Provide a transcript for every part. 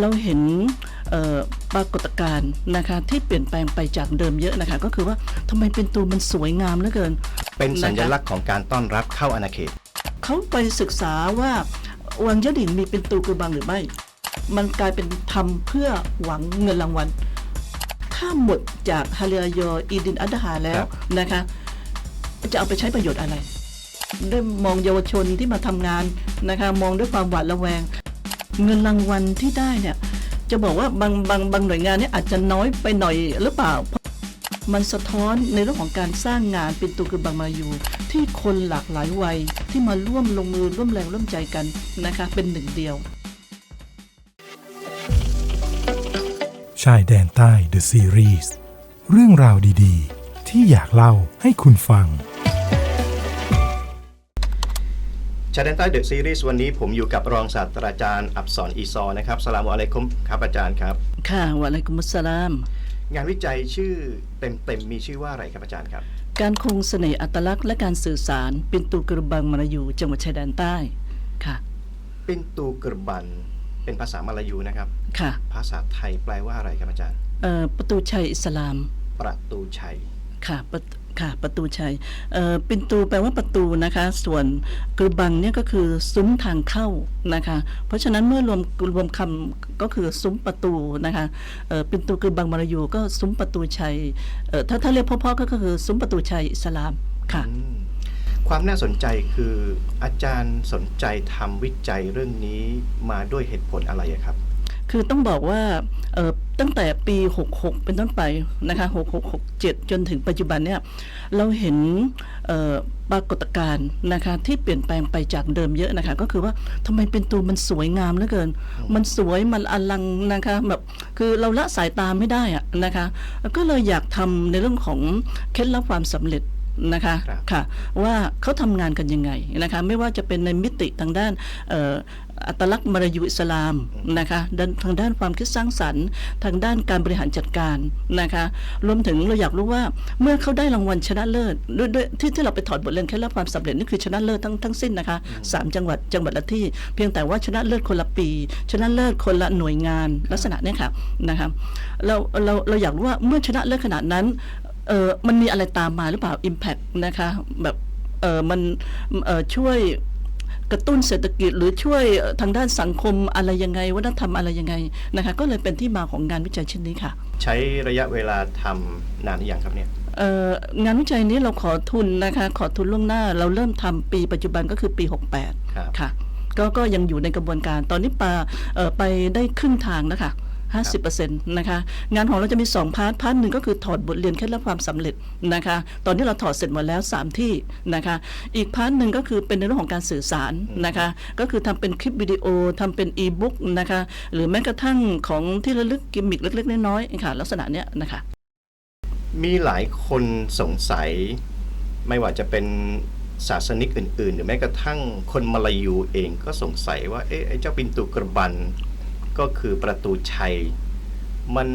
เราเห็นเอ่อปรากฏการณ์นะคะที่เปลี่ยนแปลงไปจากเดิมเยอะนะคะก็คือว่าทำไมเป็นตูมันสวยงามเหลือเกิน เป็นสัญลักษณ์ของการต้อนรับเข้าอาณาเขต เขาไปศึกษาว่าวังยะดิ่งมีเป็นตูกระบังหรือไม่ มันกลายเป็นทำเพื่อหวังเงินรางวัล ถ้าหมดจากฮาเรียยออีดินอัดดาฮาแล้ควรับนะคะจะเอาไปใช้ประโยชน์อะไรได้มองเยาวชนที่มาทำงานนะคะ มองด้วยความหวาดระแวง เงินรางวัลที่ได้เนี่ย จะบอกว่าบางบางบางหน่วยงานเนี่ยอาจจะน้อยไปหน่อยหรือเปล่า มันสะท้อนในเรื่องของการสร้างงานเป็นตัวกระบังมาอยู่ที่คนหลากหลายวัยที่มาร่วมลงมือร่วมแรงร่วมใจกันนะคะ เป็นหนึ่งเดียว ชายแดนใต้ The Series เรื่องราวดีๆ ที่อยากเล่าให้คุณฟัง ชาแดนใต้เดอะซีรีส์วันนี้ผมอยู่กับรองศาสตราจารย์อับสรอีซอนะครับสลามอะลัยคุมครับอาจารย์ครับ ค่ะวะอะลัยกุมุสสลาม งานวิจัยชื่อเต็มๆมีชื่อว่าอะไรครับอาจารย์ครับ การคงเสน่ห์อัตลักษณ์และการสื่อสาร เป็นตัวกระบังมาลายูจังหวัดชายแดนใต้ค่ะปินตูกระบันเป็นภาษามาลายูนะครับ ค่ะภาษาไทยแปลว่าอะไรครับอาจารย์ เอ่อประตูชัยอิสลาม ประตูชัยค่ะประ ค่ะ ประตูชัยเอ่อปินตูแปลว่าประตูนะคะ ส่วนกระบังเนี่ยก็คือซุ้มทางเข้านะคะ เพราะฉะนั้นเมื่อรวมรวมคำก็คือซุ้มประตูนะคะเอ่อปินตูกระบังมาลายูก็ซุ้มประตูชัยเอ่อถ้าถ้าเรียกพ่อๆก็คือซุ้มประตูชัยอิสลามค่ะ อืมความน่าสนใจคืออาจารย์สนใจทำวิจัยเรื่องนี้มาด้วยเหตุผลอะไรอะครับ คือต้องบอกว่าเอ่อตั้งแต่ปี 66 เป็นต้นไปนะคะ66 67 จนถึงปัจจุบันเนี่ยเราเห็นเอ่อปรากฏการณ์นะคะที่เปลี่ยนแปลงไปจากเดิมเยอะนะคะ ก็คือว่าทำไมเป็นตัวมันสวยงามเหลือเกิน มันสวยมันอลังนะคะแบบคือเราละสายตาไม่ได้อะนะคะ ก็เลยอยากทำในเรื่องของเคล็ดลับความสำเร็จนะคะครับค่ะว่าเขาทำงานกันยังไงนะคะ ไม่ว่าจะเป็นในมิติทางด้านเอ่ออัตลักษณ์มารยูอิสลามนะคะด้านทางด้านความคิดสร้างสรรค์ ทางด้านการบริหารจัดการนะคะรวมถึงเราอยากรู้ว่าเมื่อเขาได้รางวัลชนะเลิศด้วยด้วยที่ที่เราไปถอดบทเรียนเคล็ดลับความสำเร็จนี่คือชนะเลิศทั้งทั้งสิ้นนะคะสามจังหวัดจังหวัดละที่ เพียงแต่ว่าชนะเลิศคนละปี ชนะเลิศคนละหน่วยงานลักษณะเนี้ค่ะนะคะเราเราเราอยากรู้ว่าเมื่อชนะเลิศขนาดนั้นเออมันมีอะไรตามมาหรือเปล่า Impact นะคะแบบเออมันเออช่วย กระตุ้นเศรษฐกิจหรือช่วยเอ่อทางด้านสังคมอะไรยังไงวัฒนธรรมอะไรยังไงนะคะก็เลยเป็นที่มาของงานวิจัยชิ้นนี้ค่ะ ใช้ระยะเวลาทำนานหรือยังครับเนี่ยเอ่องานวิจัยนี้เราขอทุนนะคะขอทุนล่วงหน้า เราเริ่มทำปีปัจจุบันก็คือปี 68ครับค่ะก็ก็ยังอยู่ในกระบวนการตอนนี้ปาเอ่อไปได้ครึ่งทางแล้วค่ะ 50%นะคะงานของเราจะมี 2 พาร์ทพาร์ทหนึ่งก็คือถอดบทเรียนเคล็ดลับความสำเร็จนะคะตอนนี้เราถอดเสร็จหมดแล้ว 3 ที่นะคะอีกพาร์ทหนึ่งก็คือเป็นในเรื่องของการสื่อสารนะคะก็คือทำเป็นคลิปวิดีโอทำเป็นอีบุ๊กนะคะหรือแม้กระทั่งของที่ระลึกกิมมิคเล็กๆน้อยๆค่ะลักษณะเนี้ยนะคะมีหลายคนสงสัยไม่ว่าจะเป็นศาสนิกอื่น ๆ หรือแม้กระทั่งคนมาลายูเองก็สงสัยว่าเอ๊ะไอ้เจ้าปินตูกระบัน ก็คือประตูชัย มัน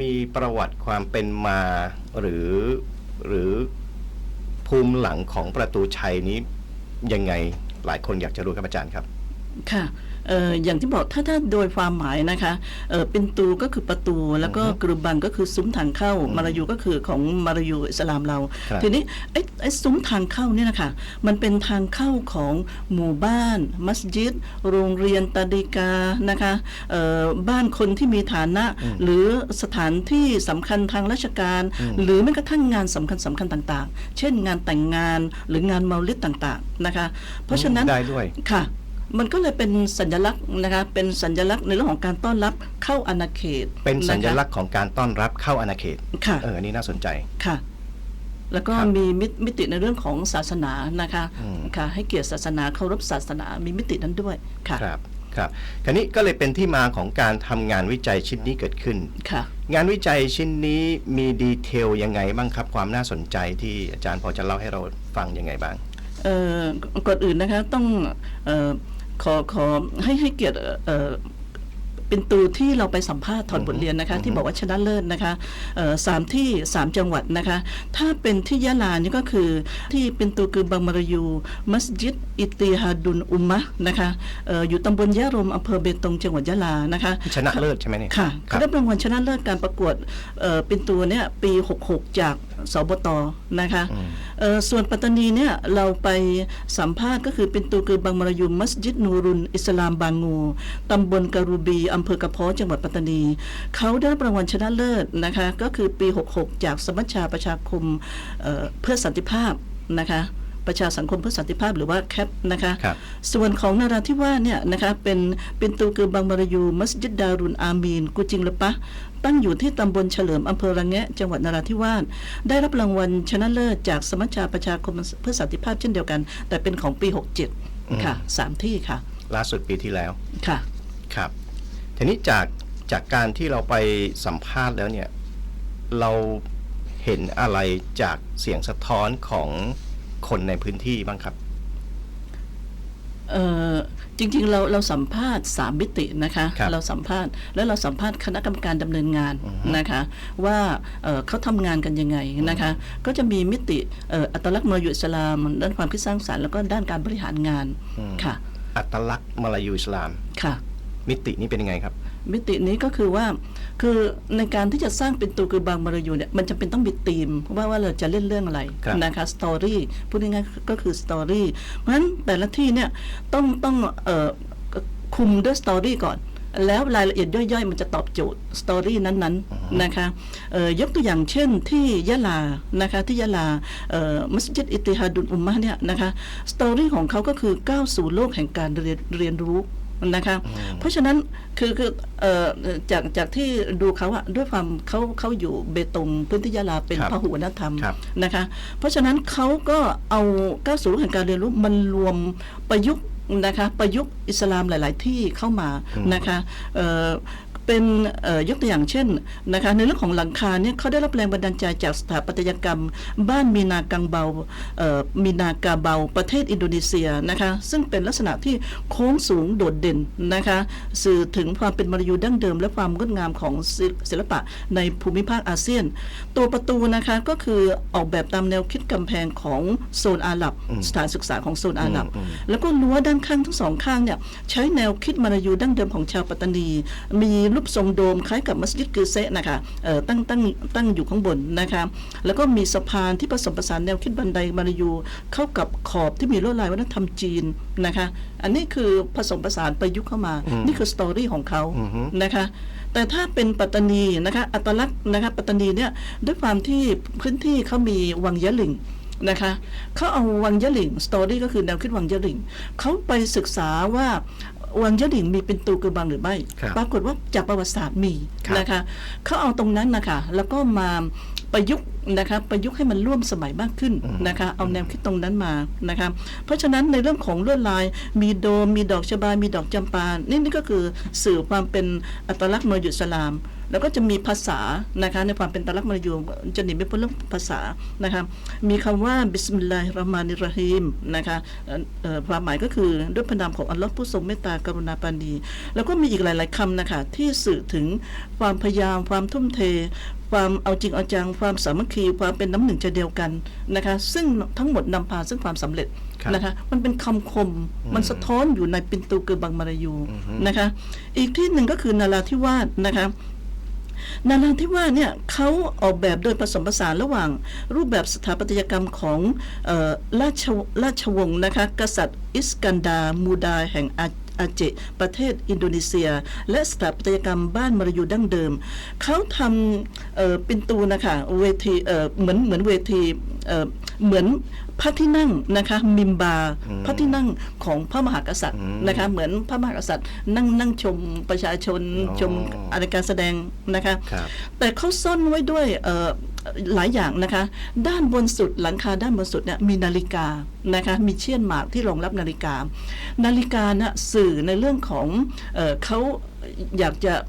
มีประวัติความเป็นมาหรือหรือภูมิหลังของประตูชัยนี้ยังไงหลายคนอยากจะรู้ครับอาจารย์ครับ ค่ะ อ่ออย่างที่บอกถ้าถ้าโดยความหมายนะคะเอ่อเป็นตูก็คือประตู แล้วก็อือฮึกรุบังก็คือซุ้มทางเข้ามาลายูก็คือของมาลายูอิสลามเราครับทีนี้ไอ้ไอ้ซุ้มทางเข้าเนี่ยนะคะมันเป็นทางเข้าของหมู่บ้าน มัสยิด โรงเรียนตาดีกานะคะเอ่อบ้านคนที่มีฐานะ หรือสถานที่สำคัญทางราชการ หรือแม้กระทั่งงานสำคัญสำคัญต่าง ๆ เช่นงานแต่งงานหรืองานเมาลิดต่างๆนะคะเพราะฉะนั้นได้ด้วยค่ะ มันก็เลยเป็นสัญลักษณ์นะคะเป็นสัญลักษณ์ในเรื่องของการต้อนรับเข้าอาณาเขตเป็นสัญลักษณ์ษณ์ของการต้อนรับเข้าอาณาเขตค่ะเอออันนี้น่าสนใจค่ะ แล้วก็ครับมีมิตมิติในเรื่องของศาสนานะคะอืมค่ะ ให้เกียรติศาสนาเคารพศาสนามีมิตินั้นด้วยค่ะครับครับคราวนี้ก็เลยเป็นที่มาของการทำงานวิจัยชิ้นนี้เกิดขึ้นค่ะ งานวิจัยชิ้นนี้มีดีเทลยังไงบ้างครับ ความน่าสนใจที่อาจารย์พอจะเล่าให้เราฟังยังไงบ้างเอ่อก่อนอื่นนะคะต้องเอ่อ ขอขอให้ให้เกียรติเอ่อเป็นตูที่เราไปสัมภาษณ์ถอดบทเรียนนะคะ ที่บอกว่าชนะเลิศนะคะเอ่อสามที่สามจังหวัดนะคะ ถ้าเป็นที่ยะลานี่ก็คือที่เป็นตูคือบางมารยู มัสยิดอิติฮาดุนอุมมะนะคะเอ่ออยู่ตำบลยะรมอำเภอเบตงจังหวัดยะลานะคะ ชนะเลิศใช่ไหมเนี่ยค่ะคเขารับได้รางวัลชนะเลิศการประกวดเอ่อเป็นตัวเนี่ยปี 66 จากสบตนะคะเอ่อ ส่วนปัตตานีเนี่ยเราไปสัมภาษณ์ก็คือเป็นตัวคือบางมารยุมมัสยิดนูรุน อิสลามบางงูตำบลการูบีอำเภอกระเพาะจังหวัดปัตตานี เขาได้รับรางวัลชนะเลิศนะคะก็คือปี 66 จากสมัชชาประชาคมเอ่อเพื่อสันติภาพนะคะประชาสังคมเพื่อสันติภาพหรือว่าแคปนะคะครับส่วนของนาราธิวาสเนี่ยนะคะเป็นเป็นตูคือบางมารยูมัสยิดดารุนอามีนกุจิงละปะ ตั้งอยู่ที่ตำบลเฉลิมอำเภอระแงะ จังหวัดนราธิวาสได้รับรางวัลชนะเลิศจากสมัชชาประชาคมเพื่อสันติภาพเช่นเดียวกัน แต่เป็นของปี 67 ค่ะสามที่ค่ะ ล่าสุดปีที่แล้วค่ะครับทีนี้จากจากการที่เราไปสัมภาษณ์แล้วเนี่ย เราเห็นอะไรจากเสียงสะท้อนของคนในพื้นที่บ้างครับเอ่อ จริงๆเราเราสัมภาษณ์สามมิตินะคะครับเราสัมภาษณ์แล้วเราสัมภาษณ์คณะกรรมการดำเนินงานนะคะว่าเอ่อเขาทำงานกันยังไงนะคะก็จะมีมิติเอ่ออัตลักษณ์มรยุอิสลามด้านความคิดสร้างสรรค์แล้วก็ด้านการบริหารงานค่ะอัตลักษณ์มาลายูอิสลามค่ะ มิตินี้เป็นยังไงครับ มิตินี้ก็คือว่าคือในการที่จะสร้างเป็นตัวคือบางมารยูเนี่ยมันจำเป็นต้องมีธีมว่าว่าเราจะเล่นเรื่องอะไรครับนะคะสตอรี่พูดง่ายๆก็คือสตอรี่เพราะฉะนั้นแต่ละที่เนี่ยต้องต้องเอ่อคุมด้วยสตอรี่ก่อน แล้วรายละเอียดย่อยๆ มันจะตอบโจทย์สตอรี่นั้นๆนะคะเอ่อยกตัวอย่างเช่นที่ยะลานะคะที่ยะลาเอ่อมัสยิดอิติฮาดุลอุมมะห์เนี่ยนะคะสตอรี่ของเขาก็คือก้าวสู่โลกแห่งการเรียนเรีย นรู้นะคะเพราะฉะนั้นคือคือเอ่อจากจากที่ดูเขาอะด้วยความเขาเขาอยู่เบตงพื้นที่ยะลาเป็นครับพหุวัฒนธรรมครับนะคะ เพราะฉะนั้นเขาก็เอาก้าวสู่โลกแห่งการเรียนรู้มันรวมประยุกต์นะคะประยุกต์อิสลามหลาย ๆ ที่เข้ามานะคะ เอ่อเป็นเอ่อยกตัวอย่างเช่นนะคะในเรื่องของหลังคาเนี่ยเขาได้รับแรงบันดาลใจจากสถาปัตยกรรม บ้านมีนากังเบาเอ่อมีนากาเบาประเทศอินโดนีเซียนะคะซึ่งเป็นลักษณะที่โค้งสูงโดดเด่นนะคะสื่อถึงความเป็นมารยูดั้งเดิม และความงดงามของศิศิลปะในภูมิภาคอาเซียน ตัวประตูนะคะก็คือออกแบบตามแนวคิดกำแพงของโซนอาหรับ สถานศึกษาของโซนอาหรับ แล้วก็รั้วด้านข้างทั้งสองข้างเนี่ยใช้แนวคิดมารยูดั้งเดิมของชาวปัตตานี มีรูปทรงโดมคล้ายกับมัสยิดกือเซะนะคะเอ่อตั้งตั้งตั้งอยู่ข้างบนนะคะแล้วก็มีสะพานที่ผสมผสานแนวคิดบันไดมารยูเข้ากับขอบที่มีลวดลายวัฒนธรรมจีนนะคะอันนี้คือผสมผสานประยุกต์เข้ามา นี่คือสตอรี่ของเขานะคะแต่ถ้าเป็นปัตตานีนะคะอัตลักษณ์นะคะปัตตานีเนี่ยด้วยความที่พื้นที่เขามีวังยะหลิงนะคะเขาเอาวังยะหลิงสตอรี่ก็คือแนวคิดวังยะหลิงเขาไปศึกษาว่า วังยะหลิงมีเป็นตูกระบังหรือไม่ครับปรากฏว่าจากประวัติศาสตร์มีครับนะคะเขาเอาตรงนั้นนะคะแล้วก็มาประยุกต์นะคะประยุกต์ให้มันร่วมสมัยมากขึ้นนะคะเอาแนวคิดตรงนั้นมานะคะเพราะฉะนั้นในเรื่องของลวดลายมีโดมมีดอกชบา มีดอกจำปานี่นี่ก็คือสื่อความเป็นอัตลักษณ์มรยุสลาม แล้วก็จะมีภาษานะคะในความเป็นอัตลักษณ์มรยูจะหนีไม่พ้นเรื่องภาษานะคะมีคำว่าบิสมิลลาฮิรเราะห์มานิรเราะฮีมนะคะเอ่อเอ่อความหมายก็คือด้วยพระนามของอัลลอฮ์ผู้ทรงเมตตากรุณาปรานีแล้วก็มีอีกหลาย ๆคำนะคะที่สื่อถึงความพยายามความทุ่มเทความเอาจริงเอาจังความสามัคคีความเป็นน้ำหนึ่งใจเดียวกันนะคะซึ่งทั้งหมดนำพาซึ่งความสำเร็จครับนะคะมันเป็นคำคมมันสะท้อนอยู่ในปินตูเกือบังมารายูนะคะอีกที่หนึ่งก็คือนาราธิวาสนะคะ นาราธิวาสเนี่ยเขาออกแบบโดยผสมผสานระหว่าง รูปแบบสถาปัตยกรรมของออราชวราชวงศ์นะคะกษัตริย์อิสกันดา มูดาแห่งอาอาเจประเทศอินโดนีเซีย และสถาปัตยกรรมบ้านมรยูดั้งเดิม เขาทำเปินตูนะคะเวทีเหมือนเหมือนเวทีเหมือน พระที่นั่งนะคะมิมบา พระที่นั่งของพระมหากษัตริย์นะคะเหมือนพระมหากษัตริย์ นั่งนั่งชมประชาชนอ๋อชมอะไรการแสดงนะคะครับแต่เขาซ่อนไว้ด้วยเอ่อหลายอย่างนะคะ ด้านบนสุดหลังคาด้านบนสุดเนี่ยมีนาฬิกานะคะมีเชี่ยนหมากที่รองรับนาฬิกา นาฬิกานะสื่อในเรื่องของเออเขาอยากจะเอ่อ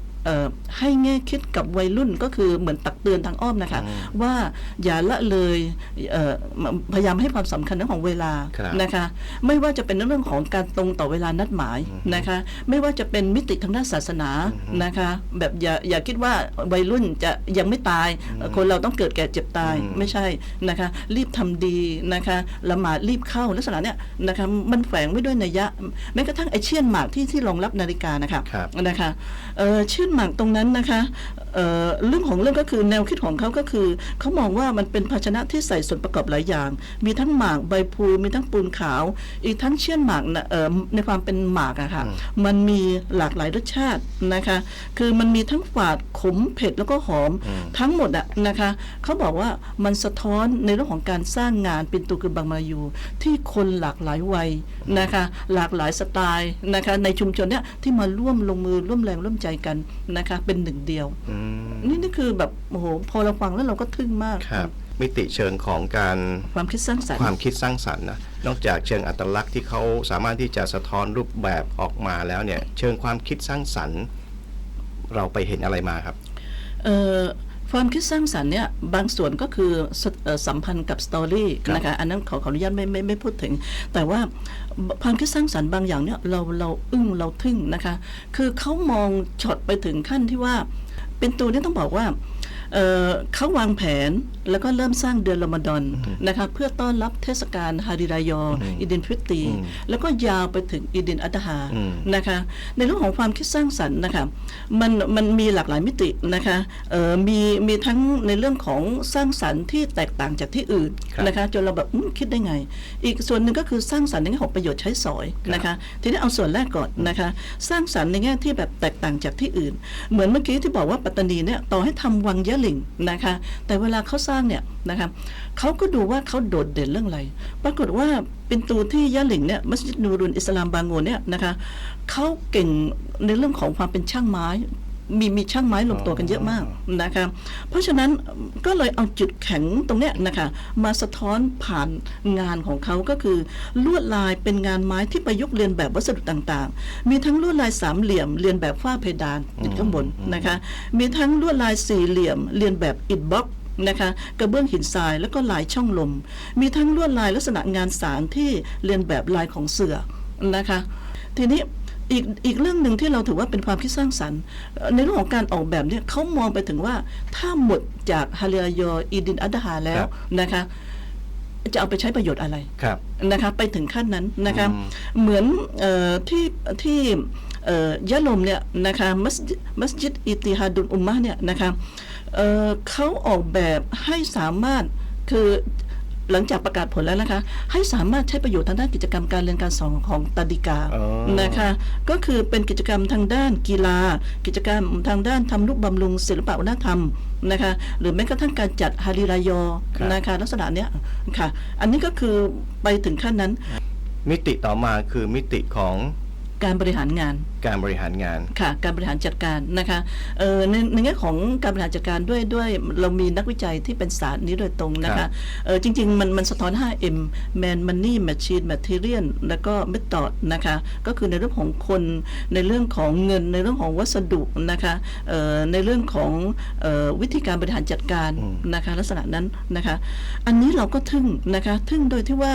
ให้แง่คิดกับวัยรุ่นก็คือเหมือนตักเตือนทางอ้อมนะคะอืมว่าอย่าละเลยเอ่อพยายามให้ความสำคัญเรื่องของเวลาครับนะคะ ไม่ว่าจะเป็นเรื่องของการตรงต่อเวลานัดหมายนะคะ ไม่ว่าจะเป็นมิติทางด้านศาสนานะคะ แบบอย่าอย่าคิดว่าวัยรุ่นจะยังไม่ตายเอ่อคนเราต้องเกิดแก่เจ็บตายอืมไม่ใช่นะคะ รีบทำดีนะคะละหมาดรีบเข้าลักษณะเนี้ยนะคะมันแฝงไว้ด้วยนัยยะแม้กระทั่งไอเชียนหมากที่ที่รองรับนาฬิกานะคะครับนะคะเอ่อเชียนหมากตรงนั้นนะคะ เอ่อเรื่องของเรื่องก็คือแนวคิดของเขาก็คือ เขามองว่ามันเป็นภาชนะที่ใส่ส่วนประกอบหลายอย่าง มีทั้งหมากใบพลูมีทั้งปูนขาว อีกทั้งเชียนหมากนะเอ่อในความเป็นหมากอะค่ะอืมมันมีหลากหลายรสชาตินะคะ คือมันมีทั้งฝาดขมเผ็ดแล้วก็หอมอืมทั้งหมดอะนะคะเขาบอกว่ามันสะท้อนในเรื่องของการสร้างงานปินตูคือบางมายูที่คนหลากหลายวัยนะคะหลากหลายสไตล์นะคะในชุมชนเนี้ยที่มาร่วมลงมือร่วมแรงร่วมใจกันนะคะเป็นหนึ่งเดียวอืมนี่นี่คือแบบโอ้โหพอเราฟังแล้วเราก็ทึ่งมากครับมิติเชิงของการความคิดสร้างสรรค์ความคิดสร้างสรรค์นะนอกจากเชิงอัตลักษณ์ที่เขาสามารถที่จะสะท้อนรูปแบบออกมาแล้วเนี่ย เชิงความคิดสร้างสรรค์ เราไปเห็นอะไรมาครับเอ่อความคิดสร้างสรรค์เนี่ยบางส่วนก็คือสเอ่อสัมพันธ์กับสตอรี่ครับนะคะอันนั้นขอขออนุญาตไม่ไม่ไม่พูดถึง แต่ว่าความคิดสร้างสรรค์บางอย่างเนี่ยเราเราอึ้งเราทึ่งนะคะ คือเขามองช็อตไปถึงขั้นที่ว่า เป็นตัวนี้ต้องบอกว่า เอ่อเขาวางแผนแล้วก็เริ่มสร้างเดือนรอมฎอนนะคะเพื่อต้อนรับเทศกาลฮาริรายออืมอิดินฟิตรีอืมแล้วก็ยาวไปถึงอีดินอัตฮาอืมนะคะในเรื่องของความคิดสร้างสรรค์นะคะมันมันมีหลากหลายมิตินะคะเอ่อมีมีทั้งในเรื่องของสร้างสรรค์ที่แตกต่างจากที่อื่นครับนะคะจนเราแบบอืมคิดได้ไง อีกส่วนหนึ่งก็คือสร้างสรรค์ในแง่ของประโยชน์ใช้สอยนะคะทีนี้เอาส่วนแรกก่อนนะคะสร้างสรรค์ในแง่ที่แบบแตกต่างจากที่อื่น เหมือนเมื่อกี้ที่บอกว่าปัตตานีเนี่ยต่อให้ทำวังยะหลิงนะคะแต่เวลาเขาสร้างเนี่ยนะคะเขาก็ดูว่าเขาโดดเด่นเรื่องอะไร ปรากฏว่าเป็นตูที่ยะหลิงเนี่ยมัสยิดนูรุนอิสลามบางโงเนี่ยนะคะเขาเก่งในเรื่องของความเป็นช่างไม้ มีมีช่างไม้รวมตัวกันเยอะมากนะคะเพราะฉะนั้นก็เลยเอาจุดแข็งตรงเนี้ยนะคะมาสะท้อนผ่านงานของเขาก็คือ ลวดลายเป็นงานไม้ที่ประยุกต์เรียนแบบวัสดุต่างๆ มีทั้งลวดลายสามเหลี่ยมเรียนแบบฝ้าเพดานติดข้างบนนะคะมีทั้งลวดลายสี่เหลี่ยมเรียนแบบอิฐบล็อกนะคะกระเบื้องหินทรายแล้วก็ลายช่องลม มีทั้งลวดลายลักษณะงานสารที่เรียนแบบลายของเสือนะคะ ทีนี้ อีกอีกเรื่องหนึ่งที่เราถือว่าเป็นความคิดสร้างสรรค์เอ่อในเรื่องของการออกแบบเนี่ยเขามองไปถึงว่าถ้าหมดจากฮาเรียยออีดินอัดฮาแล้วครับนะคะจะเอาไปใช้ประโยชน์อะไรครับนะคะไปถึงขั้นนั้นนะคะอืมเหมือนเออที่ที่เอ่อยะลมเนี่ยนะคะมัสยิดมัสยิดอิติฮาดุลอุมมะห์เนี่ยนะคะเอ่อเขาออกแบบให้สามารถคือ หลังจากประกาศผลแล้วนะคะ ให้สามารถใช้ประโยชน์ทางด้านกิจกรรมการเรียนการสอนของตาดิกาอ๋อ นะคะ ก็คือเป็นกิจกรรมทางด้านกีฬา กิจกรรมทางด้านทำนุบำรุงศิลปวัฒนธรรมนะคะหรือแม้กระทั่งการจัดฮาริรายอครับ นะคะลักษณะเนี้ยค่ะ อันนี้ก็คือไปถึงขั้นนั้น มิติต่อมาคือมิติของ การบริหารงานการบริหารงาน ค่ะ การบริหารจัดการนะคะเอ่อในในแง่ของการบริหารจัดการด้วยด้วยเรามีนักวิจัยที่เป็นศาสตร์นี้โดยตรงนะครัคะบเออจริง ๆ มันมันสะท้อน 5M Man Money Machine Material แล้วก็ Method นะคะก็คือในเรื่องของคนในเรื่องของเงินในเรื่องของวัสดุนะคะเอ่อในเรื่องของเอ่อวิธีการบริหารจัดการอืม นะคะลักษณะนั้นนะคะ อันนี้เราก็ทึ่งนะคะทึ่งโดยที่ว่า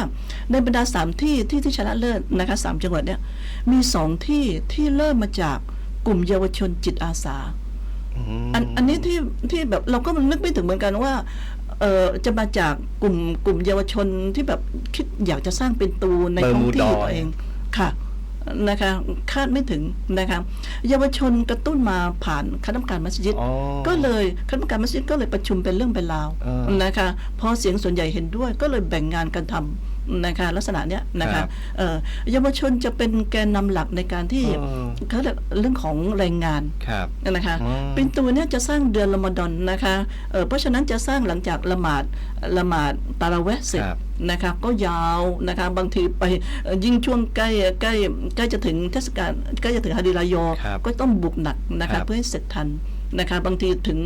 ในบรรดาสามที่ที่ที่ชนะเลิศนะคะสามจังหวัดเนี่ยมีสองที่ที่เริ่มมาจากกลุ่มเยาวชนจิตอาสามอันอันนี้ที่ที่แบบเราก็มันนึกไม่ถึงเหมือนกันว่าเออจะมาจากกลุ่มกลุ่มเยาวชนที่แบบคิดอยากจะสร้างเป็นตูในเบอร์ท้องมูที่ดอยตัวเองค่ะนะคะคาดไม่ถึงนะคะเยาวชนกระตุ้นมาผ่านคณะกรรมการมัสยิดอ๋อก็เลยคณะกรรมการมัสยิดก็เลยประชุมเป็นเรื่องเป็นราวเออนะคะพอเสียงส่วนใหญ่เห็นด้วยก็เลยแบ่งงานกันทำ นะคะลักษณะเนี้ยนะครัคะบเอ่อเยาวชนจะเป็นแกนนำหลักในการที่เออเขาเรียกเรื่องของแรงงานครับนะคะอืมปินตูเนี่ยจะสร้างเดือนละมฎอนนะคะเอ่อเพราะฉะนั้นจะสร้างหลังจากละหมาดละหมาดตาราเวะเสร็จครับนะคะก็ยาวนะคะบางทีไปเอ่อยิ่งช่วงใกล้ใกล้ใกล้จะถึงเทศกาลใกล้จะถึงฮาดิรายอครับก็ต้องบุกหนักนะครัคะบเพื่อให้เสร็จทัน นะคะบางทีถึง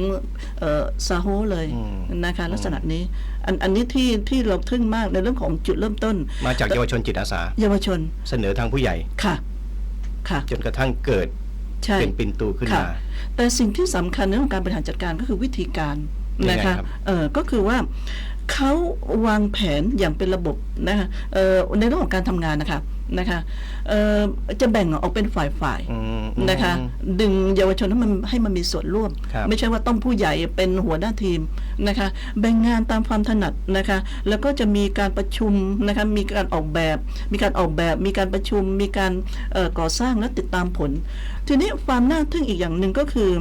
เอ่อซาโฮเลยอืมนะคะลักษณะนี้อันอันนี้ที่ที่เราทึ่งมากในเรื่องของจุดเริ่มต้น มาจากเยาวชนจิตอาสา เยาวชนเสนอทางผู้ใหญ่ค่ะค่ะ จนกระทั่งเกิดใช่เป็นปินตูขึ้นค่ะมาแต่สิ่งที่สำคัญในเรื่องของการบริหารจัดการก็คือวิธีการยังไงนะคะครับเออก็คือว่า เขาวางแผนอย่างเป็นระบบนะคะเออในเรื่องของการทำงานนะคะนะคะเออจะแบ่งออกเป็นฝ่ายฝ่ายๆอืมนะคะ ดึงเยาวชนให้มันให้มันมีส่วนร่วมครับไม่ใช่ว่าต้องผู้ใหญ่เป็นหัวหน้าทีมนะคะ แบ่งงานตามความถนัดนะคะ แล้วก็จะมีการประชุมนะคะ มีการออกแบบ มีการออกแบบ มีการประชุม มีการเอ่อก่อสร้างและติดตามผล ทีนี้ความน่าทึ่งอีกอย่างหนึ่งก็คือ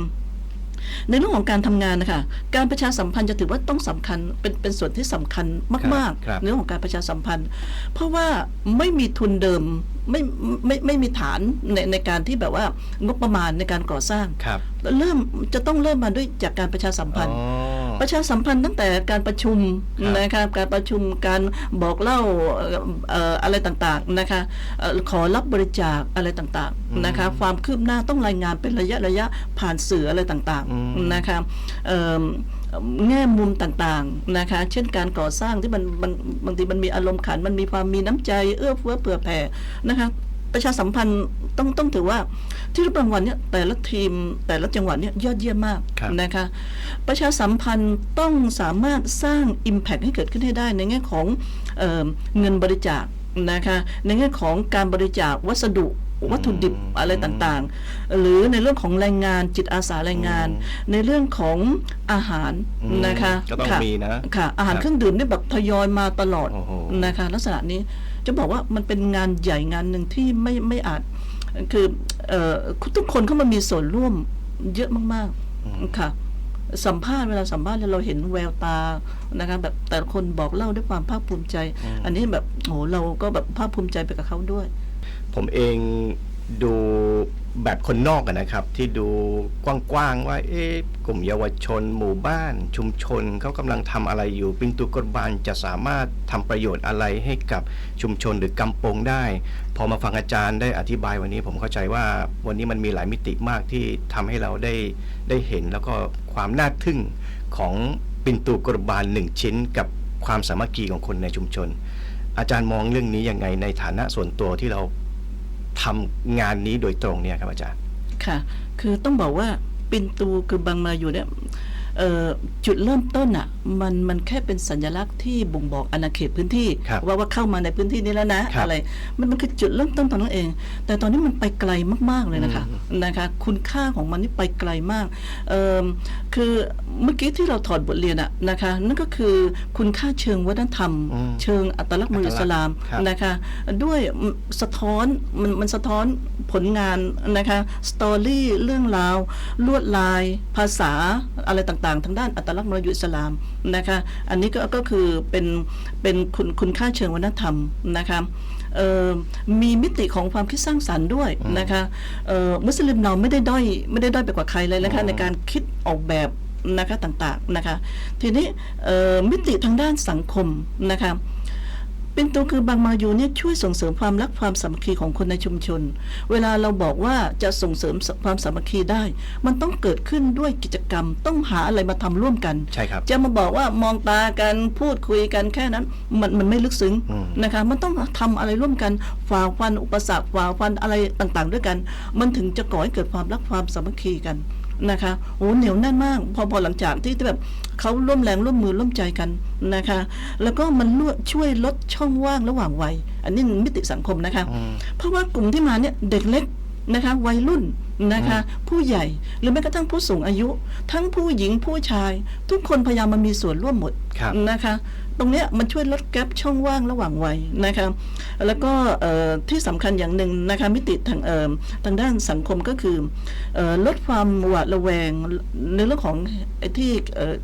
ในเรื่องของการทำงานนะคะการประชาสัมพันธ์จะถือว่าต้องสำคัญเป็นเป็นส่วนที่สำคัญมากครับๆในเรื่องของการประชาสัมพันธ์ เพราะว่าไม่มีทุนเดิมไม่ไม่ไม่มีฐานในในการที่แบบว่างบประมาณในการก่อสร้างครับเริ่มจะต้องเริ่มมาด้วยจากการประชาสัมพันธ์อ๋อประชาสัมพันธ์ตั้งแต่การประชุมครับนะครับการประชุมการบอกเล่าเอ่อเอ่ออะไรต่างๆนะคะเอ่อขอรับบริจาคอะไรต่างๆนะคะความคืบหน้าต้องรายงานเป็นระยะระยะผ่านสื่ออะไรต่างอืมๆนะคะเอิ่ม แง่มุมต่างๆนะคะ เช่นการก่อสร้างที่มันมันบางทีมันมีอารมณ์ขัน มันมีความมีน้ำใจเอื้อเฟื้อเผื่อแผ่นะคะประชาสัมพันธ์ต้องต้องถือว่าที่รับรางวัลเนี่ยแต่ละทีมแต่ละจังหวัดเนี่ยยอดเยี่ยมมากนะคะประชาสัมพันธ์ต้องสามารถสร้าง Impact ให้เกิดขึ้นให้ได้ในแง่ของเออเงินบริจาคนะคะในแง่ของการบริจาควัสดุ วัตถุดิบอืมอะไรต่างๆ หรือในเรื่องของแรงงานจิตอาสาแรงงานอืมในเรื่องของอาหารอืมนะคะก็ต้องค่ะมีนะค่ะ อาหารครับเครื่องดื่มนี่แบบทยอยมาตลอดโอ้โหนะคะ ลักษณะนี้จะบอกว่ามันเป็นงานใหญ่งานหนึ่งที่ไม่ไม่อาจคือเอ่อทุกคนเข้ามามีส่วนร่วมเยอะมากๆค่ะสัมภาษณ์เวลาสัมภาษณ์เนี่ยเราเห็นแววตานะคะแบบแต่ละคนบอกเล่าด้วยความภาคภูมิใจอืมอันนี้แบบโหเราก็แบบภาคภูมิใจไปกับเขาด้วย ผมเองดูแบบคนนอกนะครับ ที่ดูกว้างๆว่า เอ๊ะกลุ่มเยาวชน หมู่บ้าน ชุมชนเขากำลังทำอะไรอยู่ปินตุกรบานจะสามารถทำประโยชน์อะไรให้กับชุมชนหรือกำปงได้ พอมาฟังอาจารย์ได้อธิบายวันนี้ผมเข้าใจว่าวันนี้มันมีหลายมิติมากที่ทำให้เราได้ได้เห็น แล้วก็ความน่าทึ่งของปินตุกรบานหนึ่งชิ้น กับความสามัคคีของคนในชุมชน อาจารย์มองเรื่องนี้ยังไงในฐานะส่วนตัวที่เรา ทำงานนี้โดยตรงเนี่ยครับอาจารย์ ค่ะ คือต้องบอกว่าปินตูคือบางมาอยู่เนี่ย จุดเริ่มต้นอะมันมันแค่เป็นสัญลักษณ์ที่บ่งบอกอาณาเขตพื้นที่ ครับว่าว่าเข้ามาในพื้นที่นี้แล้วนะ ครับอะไรมันมันคือจุดเริ่มต้นตอนนั้นเอง แต่ตอนนี้มันไปไกลมากๆเลยนะคะนะคะคุณค่าของมันนี่ไปไกลมากเอ่อคือเมื่อกี้ที่เราถอดบทเรียนอะนะคะนั่นก็คือคุณค่าเชิงวัฒนธรรม อืมเชิงอัตลักษณ์มนุษยอิสลามครับ นะคะด้วยสะท้อนมันมันสะท้อนผลงานนะคะสตอรี่เรื่องราวลวดลายภาษาอะไรต่างๆทางด้านอัตลักษณ์มนุษยอิสลามนะคะอันนี้ก็ก็คือเป็นเป็นคุณคุณค่าเชิงวัฒนธรรมนะคะเอ่อมีมิติของความคิดสร้างสรรค์ด้วยนะคะเอ่อมุสลิมเราไม่ได้ด้อยไม่ได้ด้อยไปกว่าใครเลยนะคะอืมในการคิดออกแบบนะคะต่างๆนะคะทีนี้เอ่อมิติทางด้านสังคมนะคะ เป็นตัวคือบางมายูเนี่ยช่วยส่งเสริมความรักความสามัคคีของคนในชุมชน เวลาเราบอกว่าจะส่งเสริมความสามัคคีได้ มันต้องเกิดขึ้นด้วยกิจกรรม ต้องหาอะไรมาทำร่วมกัน ใช่ครับ จะมาบอกว่ามองตากันพูดคุยกันแค่นั้น มันมันไม่ลึกซึ้งอืมนะคะ มันต้องทำอะไรร่วมกัน ฝ่าฟันอุปสรรคฝ่าฟันอะไรต่างๆ ด้วยกัน มันถึงจะก่อให้เกิดความรักความสามัคคีกัน นะคะโอ้เหนียวแน่นมาก พอพอหลังจากที่แบบเขาร่วมแรงร่วมมือร่วมใจกันนะคะ แล้วก็มันลวช่วยลดช่องว่างระหว่างวัย อันนี้มิติสังคมนะคะอืมเพราะว่ากลุ่มที่มาเนี่ยเด็กเล็กนะคะวัยรุ่นนะคะผู้ใหญ่หรือแม้กระทั่งผู้สูงอายุ ทั้งผู้หญิงผู้ชาย ทุกคนพยายามมามีส่วนร่วมหมดครับนะคะ ตรงเนี้ยมันช่วยลดแกลบช่องว่างระหว่างวัยนะคะแล้วก็เอ่อที่สำคัญอย่างหนึ่งนะคะมิติทางเอ่อทางด้านสังคมก็คือเอ่อลดความหวาดระแวงในเรื่องของไอ้ที่เอ่อ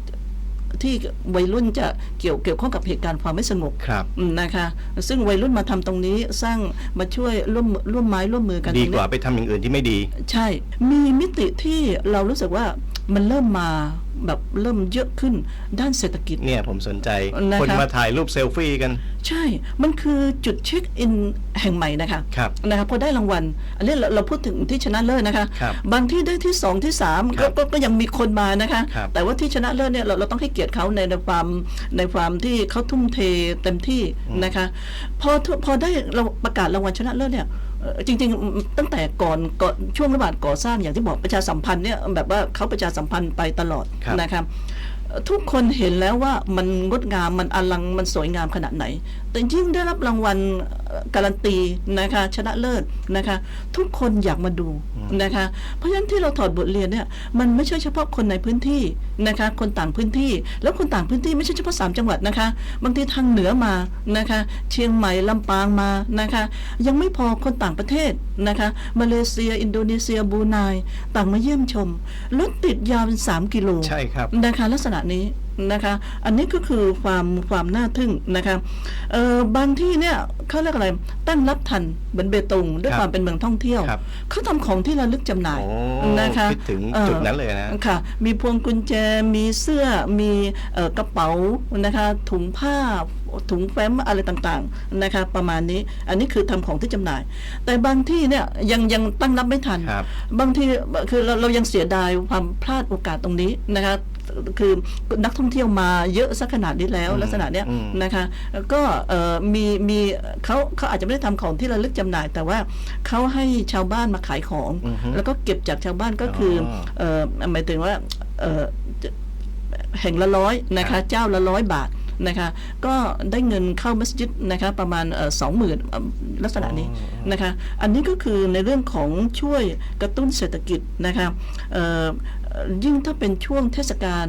ที่วัยรุ่นจะเกี่ยวเกี่ยวข้องกับเหตุการณ์ความไม่สงบครับอืมนะคะ ซึ่งวัยรุ่นมาทำตรงนี้สร้างมาช่วยร่วมร่วมไม้ร่วมมือกันดีตรงกนี้ว่าไปทำอย่างอื่นที่ไม่ดี ใช่ มีมิติที่เรารู้สึกว่ามันเริ่มมา แบบเริ่มเยอะขึ้นด้านเศรษฐกิจ เนี่ยผมสนใจนะครับคนมาถ่ายรูปเซลฟี่กัน ใช่ มันคือจุดเช็คอินแห่งใหม่นะคะครับนะคะพอได้รางวัล อันนี้เราเราพูดถึงที่ชนะเลิศนะคะครับบางที่ได้ที่สองที่สามครัก็บก็ก็ยังมีคนมานะคะครับแต่ว่าที่ชนะเลิศเนี่ยเราเราต้องให้เกียรติเขาในในความในความที่เขาทุ่มเทเต็มที่นะคะ พอทุพอได้เราประกาศรางวัลชนะเลิศเนี่ยเอ่อ จริงๆ ตั้งแต่ก่อนก่อนช่วงระบาดก่อสร้างอย่างที่บอกประชาสัมพันธ์เนี่ยแบบว่าเขาประชาสัมพันธ์ไปตลอดครับนะครับเอ่อ ทุกคนเห็นแล้วว่ามันงดงามมันอลังมันสวยงามขนาดไหน แต่ยิ่งได้รับรางวัลเอ่อการันตีนะคะชนะเลิศนะคะ ทุกคนอยากมาดูนะคะ เพราะฉะนั้นที่เราถอดบทเรียนเนี่ยมันไม่ใช่เฉพาะคนในพื้นที่นะคะ คนต่างพื้นที่แล้วคนต่างพื้นที่ไม่ใช่เฉพาะสามจังหวัดนะคะ บางทีทางเหนือมานะคะ เชียงใหม่ลำปางมานะคะ ยังไม่พอคนต่างประเทศนะคะมาเลเซีย อินโดนีเซียบรูไนต่างมาเยี่ยมชมรถติดยาวเป็นสามกิโลใช่ครับนะคะลักษณะนี้นะคะ อันนี้ก็คือความความน่าทึ่งนะคะเอ่อบางที่เนี่ยเขาเรียกอะไรตั้งรับทันเหมือนเบตงด้วยครับความเป็นเมืองท่องเที่ยวครับเขาทำของที่ระลึกจำหน่ายโอ้นะคะคิดถึงอ่อจุดนั้นเลยนะค่ะ มีพวงกุญแจมีเสื้อมีเอ่อกระเป๋านะคะถุงผ้าถุงแฟ้มอะไรต่างๆนะคะประมาณนี้อันนี้คือทำของที่จำหน่าย แต่บางที่เนี่ยยังยังตั้งรับไม่ทันครับบางทีคือเราเรายังเสียดายความพลาดโอกาสตรงนี้นะคะ คือนักท่องเที่ยวมาเยอะสักขนาดนี้แล้วอืมลักษณะเนี้ยอืมนะคะแล้วก็เอ่อมีมีเขาเขาอาจจะไม่ได้ทำของที่ระลึกจำหน่าย แต่ว่าเขาให้ชาวบ้านมาขายของอือฮึแล้วก็เก็บจากชาวบ้านก็คือออเอ่อหมายถึงว่าเอ่อแห่งละร้อยนะครัคะบเจ้าละร้อยบาทนะคะก็ได้เงินเข้ามัสยิดนะคะประมาณสองหมื่นลักษณะนี้นะคะอันนี้ก็คือในเรื่องของช่วยกระตุ้นเศรษฐกิจนะคะเอ่อเอ่อ ยิ่งถ้าเป็นช่วงเทศกาล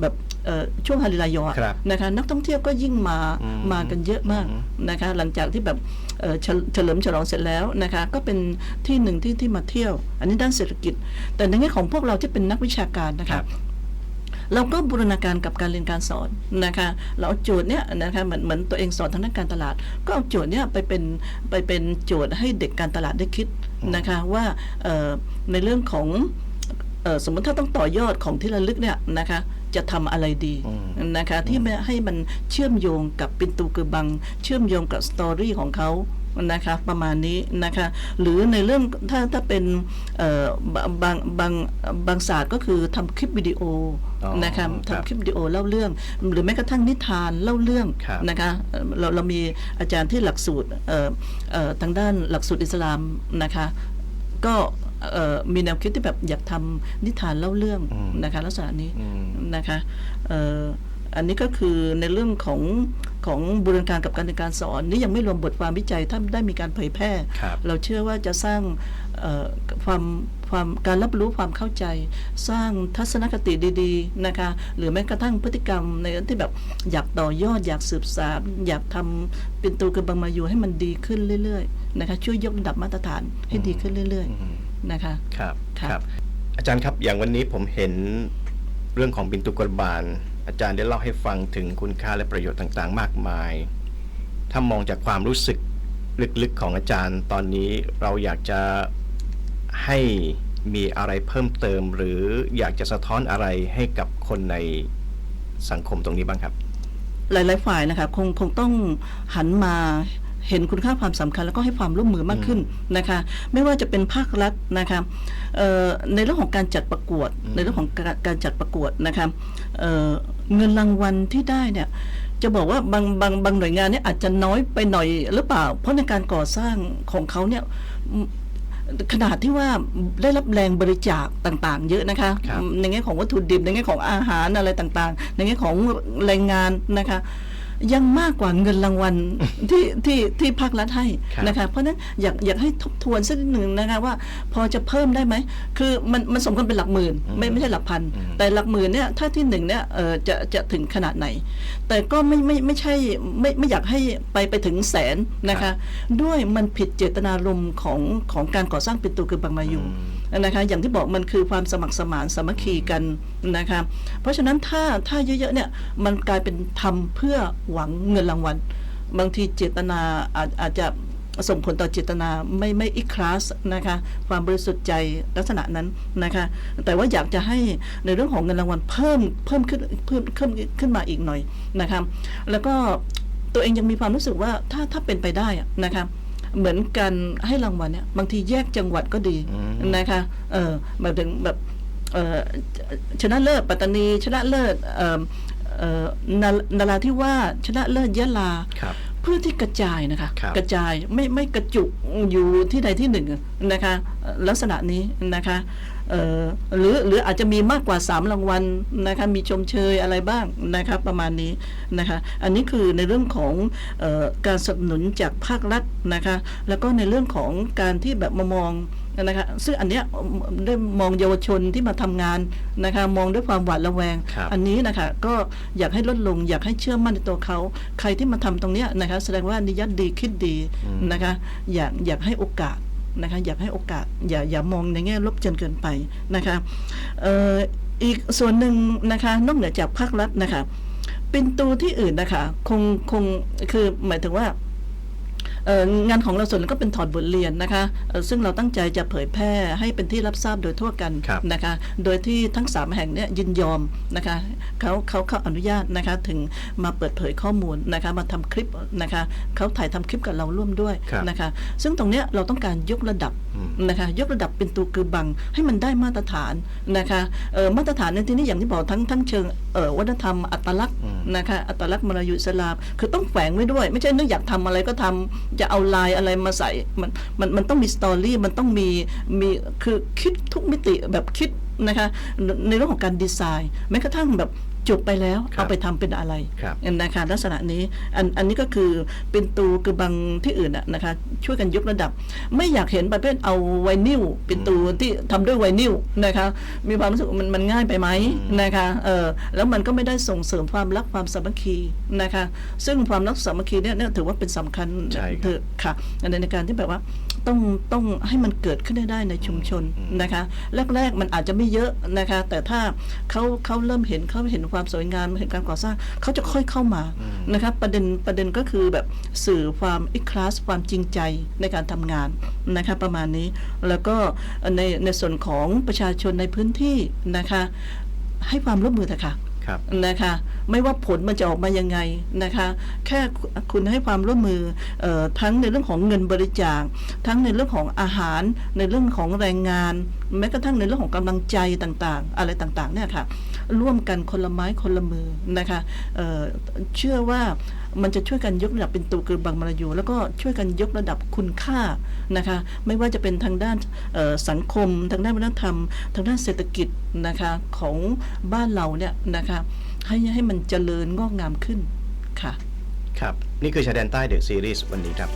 แบบเอ่อช่วงฮาริลายอครับนะคะนักท่องเที่ยวก็ยิ่งมาอืมมากันเยอะมากอืมนะคะหลังจากที่แบบเอ่อเฉลเฉลิมฉลองเสร็จแล้วนะคะก็เป็นที่หนึ่งที่ที่มาเที่ยว อันนี้ด้านเศรษฐกิจ แต่ในแง่ของพวกเราที่เป็นนักวิชาการนะครัคะบเราก็บูรณาการกับการเรียนการสอนนะคะ เราเอาโจทย์เนี้ยนะคะเหมือนเหมือนตัวเองสอนทางด้านการตลาด ก็เอาโจทย์เนี้ยไปเป็นไปเป็นโจทย์ให้เด็กการตลาดได้คิดนะคะว่าเอ่อในเรื่องของเอ่อ สมมติถ้าต้องต่อยอดของที่ระลึกเนี่ยนะคะจะทำอะไรดีอืมนะคะที่ไม่ให้มันเชื่อมโยงกับปินตูคือบัง เชื่อมโยงกับสตอรี่ของเขานะคะประมาณนี้นะคะหรือในเรื่องถ้าถ้าเป็นเอ่อบางบางบางศาสตร์ก็คือทำคลิปวิดีโออ๋อนะคะครับทำคลิปวิดีโอเล่าเรื่อง หรือแม้กระทั่งนิทานเล่าเรื่องครับนะคะเอ่อเราเรามีอาจารย์ที่หลักสูตรเอ่อเอ่อทางด้านหลักสูตรอิสลามนะคะก็เอ่อ มีแนวคิดที่แบบอยากทำนิทานเล่าเรื่องอืมนะคะลักษณะนี้อืมนะคะเอ่ออันนี้ก็คือในเรื่องของของบูรณาการกับการเรียนการสอนนี่ยังไม่รวมบทความวิจัยถ้าได้มีการเผยแพร่ครับเราเชื่อว่าจะสร้างเอ่อความความการรับรู้ความเข้าใจ สร้างทัศนคติดีๆนะคะหรือแม้กระทั่งพฤติกรรมในที่แบบอยากต่อยอดอยากสืบสานอยากทำเป็นตัวกระบังมาอยู่ให้มันดีขึ้นเรื่อยๆนะคะช่วยยกระดับมาตรฐานให้ดีขึ้นเรื่อยอืมๆ นะคะครับครับครับอาจารย์ครับอย่างวันนี้ผมเห็นเรื่องของบินตุกรบาล อาจารย์ได้เล่าให้ฟังถึงคุณค่าและประโยชน์ต่างๆ มากมาย ถ้ามองจากความรู้สึกลึกๆของอาจารย์ ตอนนี้เราอยากจะให้มีอะไรเพิ่มเติม หรืออยากจะสะท้อนอะไรให้กับคนในสังคมตรงนี้บ้างครับ หลายๆฝ่ายนะคะคงคงต้องหันมา เห็นคุณค่าความสำคัญแล้วก็ให้ความร่วมมือมากขึ้นนะคะ ไม่ว่าจะเป็นภาครัฐนะคะเอ่อในเรื่องของการจัดประกวดอืมในเรื่องของการการจัดประกวดนะคะเอ่อเงินรางวัลที่ได้เนี่ยจะบอกว่าบางบางบางหน่วยงานเนี่ยอาจจะน้อยไปหน่อยหรือเปล่า เพราะในการก่อสร้างของเขาเนี่ยอืมขนาดที่ว่าได้รับแรงบริจาคต่างๆ เยอะนะคะครับในแง่ของวัตถุดิบในแง่ของอาหารอะไรต่างๆ ในแง่ของแรงงานนะคะ ยังมากกว่าเงินรางวัลที่ที่ที่ภาครัฐให้ครับนะคะเพราะฉะนั้นอยากอยากให้ทบทวนสักนิดหนึ่งนะคะว่าพอจะเพิ่มได้ไหมคือมันมันสมควรเป็นหลักหมื่นไม่ไม่ใช่หลักพันอืมแต่หลักหมื่นเนี่ยถ้าที่หนึ่งเนี่ยเออจะจะถึงขนาดไหน แต่ก็ไม่ไม่ไม่ใช่ไม่ไม่อยากให้ไปไปถึงแสนนะคะ ด้วยมันผิดเจตนารมณ์ของของการก่อสร้างปินตูคือบางมายู นะคะอย่างที่บอกมันคือความสมัครสมานสามัคคีกันนะคะเพราะฉะนั้นถ้าถ้าเยอะๆเนี่ยมันกลายเป็นทำเพื่อหวังเงินรางวัล บางทีเจตนาอาจอาจจะส่งผลต่อเจตนาไม่ไม่อีคลาสนะคะความบริสุทธิ์ใจลักษณะนั้นนะคะแต่ว่าอยากจะให้ในเรื่องของเงินรางวัลเพิ่มเพิ่มขึ้นเพิ่มขึ้นขึ้นมาอีกหน่อยนะคะแล้วก็ตัวเองยังมีความรู้สึกว่าถ้าถ้าเป็นไปได้นะคะ เหมือนการให้รางวัลเนี่ยบางทีแยกจังหวัดก็ดีอืมนะคะเออแบบถึงแบบเออชนะเลิศปัตตานี ชนะเลิศเออเออนานราธิวาสชนะเลิศยะลาครับเพื่อที่กระจายนะคะครับกระจายไม่ไม่กระจุกอยู่ที่ใดที่หนึ่งนะคะเอ่อลักษณะนี้นะคะเอ่อ หรือหรืออาจจะมีมากกว่า 3 รางวัลนะคะมีชมเชยอะไรบ้างนะคะประมาณนี้นะคะอันนี้คือในเรื่องของเออการสนับสนุนจากภาครัฐนะคะแล้วก็ในเรื่องของการที่แบบมามองนะคะซึ่งอันเนี้ยได้มองเยาวชนที่มาทำงานนะคะมองด้วยความหวาดระแวงครับอันนี้นะคะก็อยากให้ลดลง อยากให้เชื่อมั่นในตัวเขา ใครที่มาทำตรงเนี้ยนะคะแสดงว่านิยัดดีคิดดีอืมนะคะอยากอยากให้โอกาส นะคะอยากให้โอกาสอย่าอย่ามองในแง่ลบจนเกินไปนะคะอีกส่วนหนึ่งนะคะนอกเหนือจากภาครัฐนะคะเป็นตัวที่อื่นนะคะคงคงคือหมายถึงว่า งานของเราส่วนหนึ่งก็เป็นถอดบทเรียนนะคะเอ่อซึ่งเราตั้งใจจะเผยแพร่ให้เป็นที่รับทราบโดยทั่วกันครับนะคะโดยที่ทั้ง 3 แห่งเนี่ยยินยอมนะคะเขาเขาเขาอนุญาตนะคะถึงมาเปิดเผยข้อมูลนะคะมาทำคลิปนะคะเขาถ่ายทำคลิปกับเราร่วมด้วยครับนะคะซึ่งตรงเนี้ยเราต้องการยกระดับอืมนะคะยกระดับเป็นตัวคือบังให้มันได้มาตรฐานนะคะเอ่อมาตรฐานในที่นี้อย่างที่บอกทั้งทั้งเชิงเอ่อวัฒนธรรมอัตลักษณ์อืมนะคะอัตลักษณ์มลายุอิสลามคือต้องแฝงไว้ด้วย ไม่ใช่นึกอยากทำอะไรก็ทำจะเอาลายอะไรมาใส่มันมันมันต้องมีสตอรี่มันต้องมีมีคือคิดทุกมิติแบบคิดนะคะในเรื่องของการดีไซน์แม้กระทั่งแบบ จบไปแล้วครับเอาไปทำเป็นอะไรครับนะคะลักษณะนี้อันอันนี้ก็คือเป็นตัวคือบางที่อื่นอะนะคะช่วยกันยกระดับ ไม่อยากเห็นประเภทเอาไวนิลเป็นตัวที่ทำด้วยไวนิลนะคะมีความรู้สึกว่ามันมันง่ายไปไหมอืมนะคะเออแล้วมันก็ไม่ได้ส่งเสริมความรักความสามัคคีนะคะซึ่งความรักสามัคคีเนี่ยเนี่ยถือว่าเป็นสำคัญใช่ครับเถอะค่ะในในการที่แบบว่า ต้องต้องให้มันเกิดขึ้นได้ในชุมชนอืมนะคะ แรกๆมันอาจจะไม่เยอะนะคะ แต่ถ้าเขาเขาเริ่มเห็นเขาเห็นความสวยงามเห็นการก่อสร้างเขาจะค่อยเข้ามาอืมนะคะประเด็นประเด็นก็คือแบบสื่อความอิคลาสความจริงใจในการทำงานนะคะประมาณนี้แล้วก็ในในส่วนของประชาชนในพื้นที่นะคะ ให้ความร่วมมือเถอะค่ะ ครับนะคะ ไม่ว่าผลมันจะออกมายังไงนะคะ แค่คุณให้ความร่วมมือออทั้งในเรื่องของเงินบริจาค ทั้งในเรื่องของอาหาร ในเรื่องของแรงงาน แม้กระทั่งในเรื่องของกำลังใจต่างๆ อะไรต่างๆเนี่ยค่ะ ร่วมกันคนละไม้คนละมือนะคะเเชื่อว่า มันจะช่วยกันยกระดับเป็นตัวกระบังมรยูแล้วก็ช่วยกันยกระดับคุณค่านะคะ ไม่ว่าจะเป็นทางด้านสังคม ทางด้านวัฒนธรรม ทางด้านเศรษฐกิจนะคะของบ้านเราเนี่ยนะคะให้ให้มันเจริญงอกงามขึ้นค่ะ ครับ นี่คือชายแดนใต้เดอะซีรีส์วันนี้ครับ